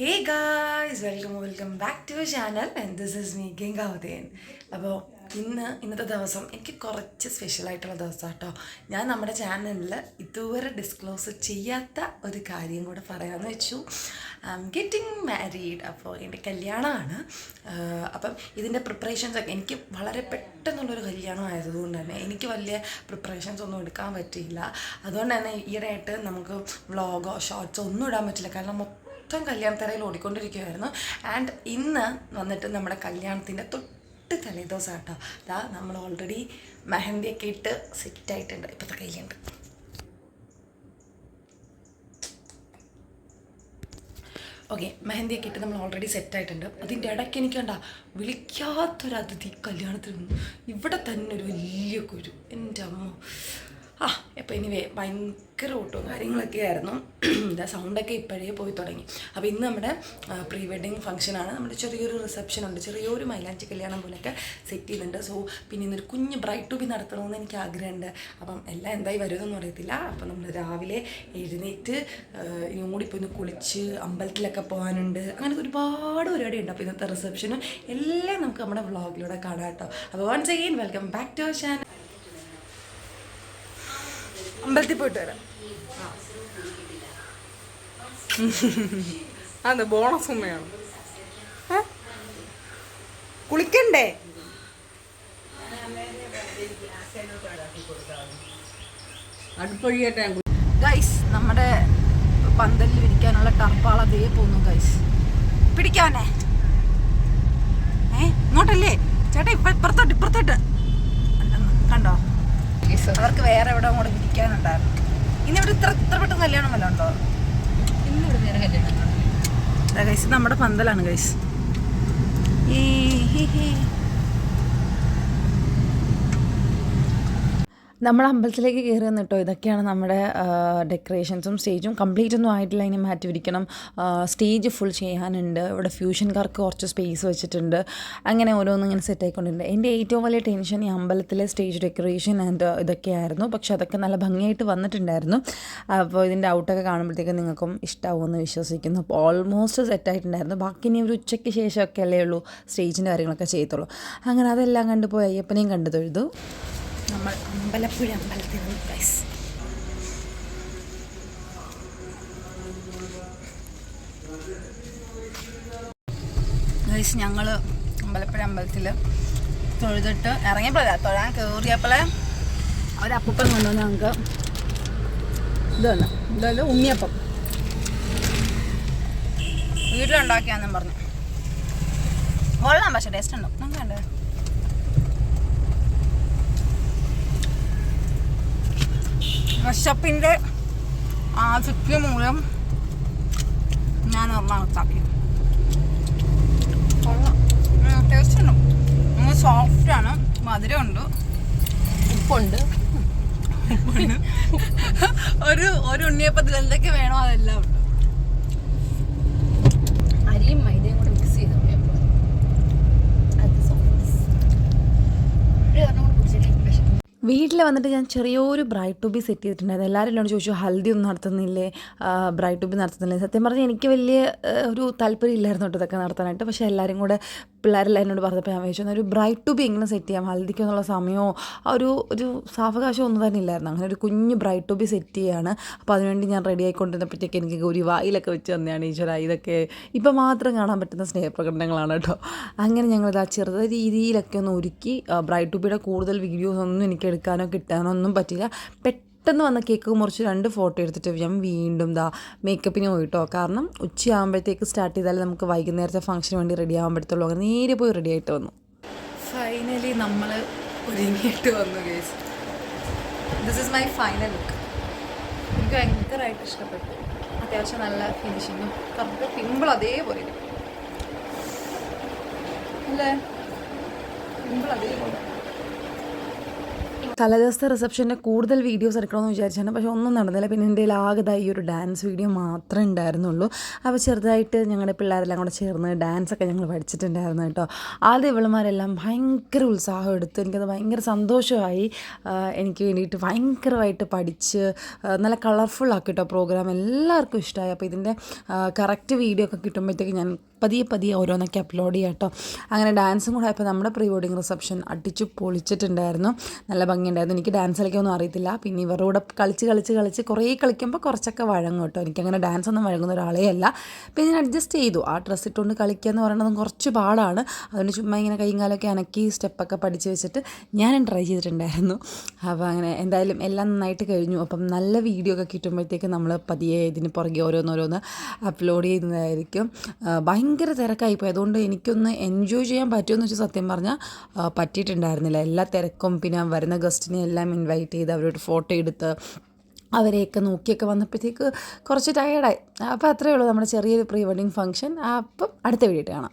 Hey guys welcome welcome back to channel and this is me ഗംഗാവതയൻ അപ്പോൾ ഇന്ന് ഇന്നത്തെ ദിവസം എനിക്ക് കുറച്ച് സ്പെഷ്യൽ ആയിട്ടുള്ള ദിവസം കേട്ടോ ഞാൻ നമ്മുടെ ചാനലിൽ ഇതുവരെ ഡിസ്ക്ലോസ് ചെയ്യാത്ത ഒരു കാര്യം കൂടെ പറയാമെന്ന് വെച്ചു. ഐ എം ഗെറ്റിംഗ് മാരീഡ് അപ്പോൾ എന്റെ കല്യാണമാണ്. അപ്പം ഇതിന്റെ പ്രിപ്പറേഷൻസ് ഒക്കെ എനിക്ക് വളരെ പെട്ടെന്നുള്ളൊരു കല്യാണം ആയതുകൊണ്ട് തന്നെ എനിക്ക് വലിയ പ്രിപ്പറേഷൻസ് ഒന്നും എടുക്കാൻ പറ്റിയില്ല. അതുകൊണ്ട് തന്നെ ഈയിടെയായിട്ട് നമുക്ക് വ്ളോഗോ ഷോർട്സോ ഒന്നും ഇടാൻ പറ്റില്ല. കാരണം മൊത്തം കല്യാണത്തറയിൽ ഓടിക്കൊണ്ടിരിക്കുകയായിരുന്നു ആൻഡ് ഇന്ന് വന്നിട്ട് നമ്മുടെ കല്യാണത്തിന്റെ തൊട്ട് തലേദിവസം കേട്ടോ അതാ നമ്മൾ ഓൾറെഡി മെഹന്തിയൊക്കെ ഇട്ട് സെറ്റ് ആയിട്ടുണ്ട്. ഇപ്പോഴത്തെ കയ്യിലുണ്ട്. ഓക്കെ മെഹന്തിയൊക്കെ ഇട്ട് നമ്മൾ ഓൾറെഡി സെറ്റ് ആയിട്ടുണ്ട്. അതിന്റെ ഇടയ്ക്ക് എനിക്ക് കണ്ട വിളിക്കാത്തൊരതിഥി കല്യാണത്തിൽ ഇവിടെ തന്നെ ഒരു വലിയ കുരു. എന്റെ അമ്മ. അപ്പോൾ ഇനി ഭയങ്കര ഓട്ടവും കാര്യങ്ങളൊക്കെ ആയിരുന്നു. സൗണ്ടൊക്കെ ഇപ്പോഴേ പോയി തുടങ്ങി. അപ്പോൾ ഇന്ന് നമ്മുടെ പ്രീ വെഡിങ് ഫംഗ്ഷനാണ് നമ്മുടെ ചെറിയൊരു റിസപ്ഷൻ ഉണ്ട്. ചെറിയൊരു മൈലാഞ്ചി കല്യാണം പോലെയൊക്കെ സെറ്റ് ചെയ്തിട്ടുണ്ട്. സോ പിന്നെ ഇന്നൊരു കുഞ്ഞ് ബ്രൈറ്റ് ടൂബി നടത്തണമെന്ന് എനിക്ക് ആഗ്രഹമുണ്ട്. അപ്പം എല്ലാം എന്തായി വരുമെന്നൊന്നും അറിയത്തില്ല. അപ്പം നമ്മൾ രാവിലെ എഴുന്നേറ്റ് ഇനിയും കൂടി ഇപ്പോൾ ഒന്ന് കുളിച്ച് അമ്പലത്തിലൊക്കെ പോകാനുണ്ട്. അങ്ങനെ ഒരുപാട് പരിപാടി ഉണ്ട്. അപ്പോൾ ഇന്നത്തെ റിസപ്ഷനും എല്ലാം നമുക്ക് നമ്മുടെ വ്ളോഗിലൂടെ കാണാം കേട്ടോ. അപ്പോൾ once again welcome back to our channel അമ്പലത്തിൽ പോയിട്ട് വരാം. അതെ ബോണസ് ഉമ്മയാണ്. കുളിക്കണ്ടേ? ഗൈസ് നമ്മുടെ പന്തലിൽ വിരിക്കാനുള്ള ടർപ്പാള ദേ പോന്നു ഗൈസ് പിടിക്കാനേ ഏ? ഇങ്ങോട്ടല്ലേ? ചേട്ടാ ഇപ്പൊ കൂടെ ഇന്നിവിടെ ഇത്ര ഇത്ര പെട്ടെന്ന് കല്യാണം വല്ലതും ഉണ്ടോ? ഗൈസ് നമ്മുടെ പന്തലാണ് ഗൈസ് ഈ ഹി ഹി നമ്മൾ അമ്പലത്തിലേക്ക് കയറി വന്നിട്ടോ ഇതൊക്കെയാണ് നമ്മുടെ ഡെക്കറേഷൻസും സ്റ്റേജും കംപ്ലീറ്റ് ഒന്നും ആയിട്ടില്ല ഇനി മാറ്റി പിടിക്കണം സ്റ്റേജ് ഫുൾ ചെയ്യാനുണ്ട്. ഇവിടെ ഫ്യൂഷൻകാർക്ക് കുറച്ച് സ്പേസ് വെച്ചിട്ടുണ്ട്. അങ്ങനെ ഓരോന്നും ഇങ്ങനെ സെറ്റ് ആയിക്കൊണ്ടിട്ടുണ്ട് എന്റെ ഏറ്റവും വലിയ ടെൻഷൻ ഈ അമ്പലത്തിലെ സ്റ്റേജ് ഡെക്കറേഷൻ ആൻഡ് ഇതൊക്കെയായിരുന്നു. പക്ഷെ അതൊക്കെ നല്ല ഭംഗിയായിട്ട് വന്നിട്ടുണ്ടായിരുന്നു. അപ്പോൾ ഇതിന്റെ ഔട്ടൊക്കെ കാണുമ്പോഴത്തേക്കും നിങ്ങൾക്കും ഇഷ്ടമാവുമെന്ന് വിശ്വസിക്കുന്നു. അപ്പോൾ ഓൾമോസ്റ്റ് സെറ്റ് ആയിട്ടുണ്ടായിരുന്നു. ബാക്കി ഇനി ഒരു ഉച്ചയ്ക്ക് ശേഷമൊക്കെ അല്ലേ ഉള്ളൂ സ്റ്റേജിന്റെ കാര്യങ്ങളൊക്കെ ചെയ്യത്തുള്ളൂ. അങ്ങനെ അതെല്ലാം കണ്ടുപോയി അയ്യപ്പനെയും കണ്ടു തൊഴുതു. നമ്മൾ അമ്പലപ്പുഴ അമ്പലത്തിൽ നിന്ന് ഗൈസ് ഗൈസ് ഞങ്ങൾ അമ്പലപ്പുഴ അമ്പലത്തിൽ തൊഴുതിട്ട് ഇറങ്ങിയപ്പോഴല്ല തൊഴാൻ കയറിയപ്പോഴേ ഒരപ്പൂപ്പൻ കൊണ്ടുവന്ന് ഞങ്ങൾക്ക് ഇത് തന്നെ ഇതല്ല ഉണ്ണിയപ്പം. വീട്ടിലുണ്ടാക്കിയാന്നും പറഞ്ഞു. കൊള്ളാം പക്ഷേ ടേസ്റ്റ് ഉണ്ടോ? നമുക്ക് കണ്ടേ വിശപ്പിന്റെ ആധിക്യം മൂലം ഞാൻ നിർമ്മാണത്താക്കി ടേസ്റ്റ് ഉണ്ട് നമ്മൾ സോഫ്റ്റ് ആണ്. മധുരമുണ്ട്. ഉപ്പുണ്ട്. ഒരു ഒരു ഉണ്ണിയപ്പത്തിൽ എന്തൊക്കെ വേണോ അതെല്ലാം ഉണ്ട്. അരിയും മൈദയും കൂടെ മിക്സ് ചെയ്തു വീട്ടിൽ വന്നിട്ട് ഞാൻ ചെറിയൊരു ബ്രൈറ്റ് ടു സെറ്റ് ചെയ്തിട്ടുണ്ടായിരുന്നു. എല്ലാവരും എന്നോട് ചോദിച്ചു ഹൽദി ഒന്നും നടത്തുന്നില്ലേ? Bright to നടത്തുന്നില്ലേ? സത്യം പറഞ്ഞാൽ എനിക്ക് വലിയ ഒരു താല്പര്യം ഇല്ലായിരുന്നു കേട്ടോ ഇതൊക്കെ നടത്താനായിട്ട്. പക്ഷേ എല്ലാവരും കൂടെ പിള്ളേരെല്ലാം എന്നോട് പറഞ്ഞപ്പോൾ ഞാൻ വിചാരിച്ചു ഒരു ബ്രൈറ്റ് ടു ബി എങ്ങനെ സെറ്റ് ചെയ്യാം. ഹൽദിക്ക് എന്നുള്ള സമയമോ ആ ഒരു ഒരു സാവകാശം ഒന്നും തന്നെ ഇല്ലായിരുന്നു അങ്ങനെ ഒരു കുഞ്ഞ് ബ്രൈറ്റ് ടു ബി സെറ്റ് ചെയ്യാണ്. അപ്പോൾ അതിനുവേണ്ടി ഞാൻ റെഡി ആയിക്കൊണ്ടിരുന്നപ്പോഴത്തേക്ക് എനിക്ക് ഒരു വായിലൊക്കെ വെച്ച് തന്നെയാണ് ഈശ്വര ഇതൊക്കെ ഇപ്പം മാത്രം കാണാൻ പറ്റുന്ന സ്നേഹപ്രകടനങ്ങളാണ് കേട്ടോ. അങ്ങനെ ഞങ്ങളിത് ആ ചെറുത രീതിയിലൊക്കെ ഒന്ന് ഒരുക്കി ബ്രൈറ്റ് ടു ബിയുടെ കൂടുതൽ വീഡിയോസ് ഒന്നും എനിക്ക് എടുക്കാനോ കിട്ടാനോ ഒന്നും പറ്റില്ല. പെട്ടെന്ന് വന്ന കേക്ക് മുറിച്ച് രണ്ട് ഫോട്ടോ എടുത്തിട്ട് ഞാൻ വീണ്ടും ദാ മേക്കപ്പിന് പോയിട്ടോ. കാരണം ഉച്ചയാകുമ്പോഴത്തേക്ക് സ്റ്റാർട്ട് ചെയ്താൽ നമുക്ക് വൈകുന്നേരത്തെ ഫംഗ്ഷന് വേണ്ടി റെഡി ആകുമ്പോഴത്തേക്കും അങ്ങനെ നേരെ പോയി റെഡി ആയിട്ട് വന്നു. ഫൈനലി നമ്മൾ ഒരുങ്ങിയിട്ട് വന്നു guys this is my final look എനിക്ക് ഭയങ്കരമായിട്ട് ഇഷ്ടപ്പെട്ടു. അത്യാവശ്യം നല്ല ഫിനിഷിങ്ങും കറക്റ്റ് പിമ്പിൾ അതേപോലെ. ഇരിക്കും. അല്ലേ? പിമ്പിൾ അതേപോലെ. തലേദിവസത്തെ റിസപ്ഷന്റെ കൂടുതൽ വീഡിയോസ് എടുക്കണമെന്ന് വിചാരിച്ചാണ്. പക്ഷേ ഒന്നും നടന്നില്ല. പിന്നെ എന്റെ ആകെ ഈ ഒരു ഡാൻസ് വീഡിയോ മാത്രമേ ഉണ്ടായിരുന്നുള്ളൂ. അപ്പോൾ ചെറുതായിട്ട് ഞങ്ങളുടെ പിള്ളേരെല്ലാം കൂടെ ചേർന്ന് ഡാൻസ് ഒക്കെ ഞങ്ങൾ പഠിച്ചിട്ടുണ്ടായിരുന്നു കേട്ടോ. ആദ്യ ഇവളുമാരെല്ലാം ഭയങ്കര ഉത്സാഹം എടുത്തു. എനിക്കത് ഭയങ്കര സന്തോഷമായി. എനിക്ക് വേണ്ടിയിട്ട് ഭയങ്കരമായിട്ട് പഠിച്ച് നല്ല കളർഫുൾ ആക്കി കേട്ടോ പ്രോഗ്രാം എല്ലാവർക്കും ഇഷ്ടമായി. അപ്പോൾ ഇതിന്റെ കറക്റ്റ് വീഡിയോ ഒക്കെ കിട്ടുമ്പോഴത്തേക്ക് ഞാൻ പതിയെ പതിയെ ഓരോന്നൊക്കെ അപ്ലോഡ് ചെയ്യാം കേട്ടോ. അങ്ങനെ ഡാൻസും കൂടെ ആയപ്പോൾ നമ്മുടെ പ്രീ വെഡിങ് റിസപ്ഷൻ അടിച്ചു പൊളിച്ചിട്ടുണ്ടായിരുന്നു. നല്ല ഭംഗിയുണ്ടായിരുന്നു എനിക്ക് ഡാൻസ് കളിക്കാനൊന്നും അറിയത്തില്ല. പിന്നെ ഇവരുടെ കൂടെ കളിച്ച് കളിച്ച് കളിച്ച് കുറേ കളിക്കുമ്പോൾ കുറച്ചൊക്കെ വഴങ്ങും കേട്ടോ. എനിക്കങ്ങനെ ഡാൻസ് ഒന്നും വഴങ്ങുന്ന ഒരാളേ അല്ല. പിന്നെ ഞാൻ അഡ്ജസ്റ്റ് ചെയ്തു. ആ ഡ്രസ്സ് ഇട്ടുകൊണ്ട് കളിക്കുക എന്ന് പറയുന്നത് കുറച്ച് പാടാണ്. അതുകൊണ്ട് ചുമ്മാ ഇങ്ങനെ കൈയും കാലൊക്കെ അനക്കി സ്റ്റെപ്പൊക്കെ പഠിച്ച് വെച്ചിട്ട് ഞാനും ട്രൈ ചെയ്തിട്ടുണ്ടായിരുന്നു. അപ്പോൾ അങ്ങനെ എന്തായാലും എല്ലാം നന്നായിട്ട് കഴിഞ്ഞു. അപ്പം നല്ല വീഡിയോ ഒക്കെ കിട്ടുമ്പോഴത്തേക്ക് നമ്മൾ പതിയെ ഇതിന് പുറകെ ഓരോന്നോരോന്ന് അപ്ലോഡ് ചെയ്യുന്നതായിരിക്കും. ഭയങ്കര തിരക്കായി തിരക്കായിപ്പോയി അതുകൊണ്ട് എനിക്കൊന്ന് എൻജോയ് ചെയ്യാൻ പറ്റുമെന്ന് വെച്ചാൽ സത്യം പറഞ്ഞാൽ പറ്റിയിട്ടുണ്ടായിരുന്നില്ല. എല്ലാ തിരക്കും പിന്നെ വരുന്ന ഗസ്റ്റിനെ എല്ലാം ഇൻവൈറ്റ് ചെയ്ത് അവരോട് ഫോട്ടോ എടുത്ത് അവരെയൊക്കെ നോക്കിയൊക്കെ വന്നപ്പോഴത്തേക്ക് കുറച്ച് ടയേർഡായി അപ്പോൾ അത്രയേ ഉള്ളൂ നമ്മുടെ ചെറിയൊരു പ്രീ വെഡിങ് ഫംഗ്ഷൻ അപ്പം അടുത്ത വീഡിയോ കാണാം.